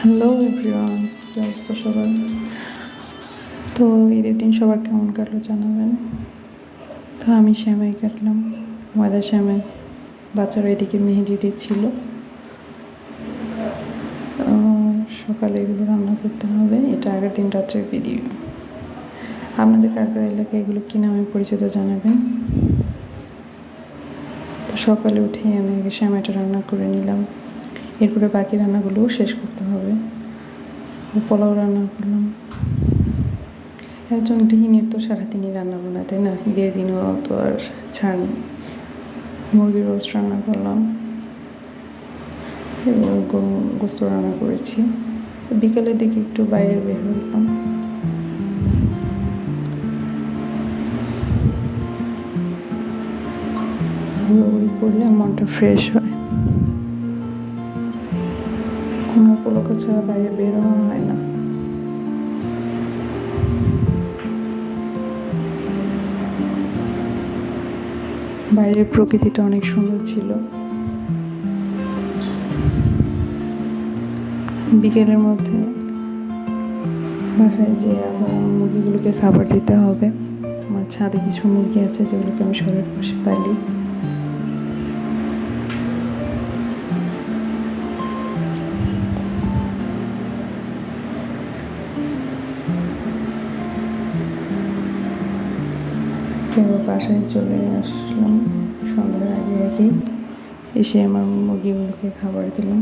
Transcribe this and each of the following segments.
Hello everyone কি সবার তো ঈদের দিন সবার কেমন কাটলো জানাবেন? তো আমি শ্যামাই কাটলাম। ময়দা শ্যামাই বাচ্চারা এদিকে মেহেদি দিচ্ছিল। সকালে এগুলো রান্না করতে হবে। এটা আগের দিন রাত্রের ভিডিও আপনাদের কার কার এলাকায় এগুলো কী নামে পরিচিত জানাবেন? তো সকালে উঠেই আমি আগে শ্যামাইটা রান্না করে নিলাম। এরপরে বাকি রান্নাগুলোও শেষ করতে হবে। পোলাও রান্না করলাম। একজন গৃহিণীর তো সারাদিনই রান্না বান্না, তাই না? ঈদের দিনও তো আর ছাড় নেই। মুরগির রোস্ট রান্না করলাম। গরু গোস্ত রান্না করেছি। বিকেলের দিকে একটু বাইরে বের হলাম। ঘোরাঘুরি করলে মনটা ফ্রেশ হয়। কোনো উপলক্ষ ছাড়া বাইরে বেরোনো হয় না। বাইরের প্রকৃতিটা অনেক সুন্দর ছিল। বিকেলের মধ্যে বাসায় যে আবার মুরগিগুলোকে খাবার দিতে হবে। আমার ছাদে কিছু মুরগি আছে যেগুলোকে আমি শহরের পাশে পালি। তো বাসায় চলে আসলাম। সন্ধ্যার আগে আগে এসে আমার মুরগিগুলোকে খাবার দিলাম।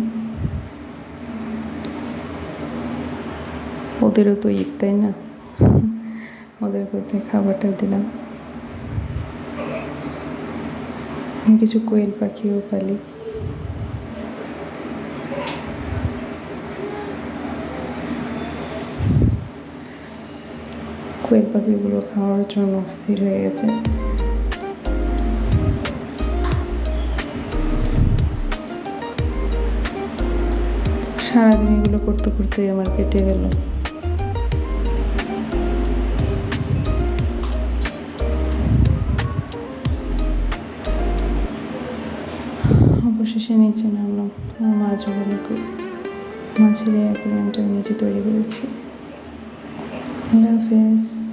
ওদেরও তো ঈদ, তাই না? ওদের কোথায় খাবারটা দিলাম। কিছু কোয়েল পাখিও পালি। কোয়েল পাখিগুলো খাওয়ার জন্য অস্থির হয়ে গেছে। সারাদিন এগুলো করতে করতে আমার কেটে গেল। অবশেষে নিচে নামলাম। আমার মাছ বলে মাছের অ্যাকুরিয়ামটা নিচে তৈরি করেছি। আল্লাহ হাফেজ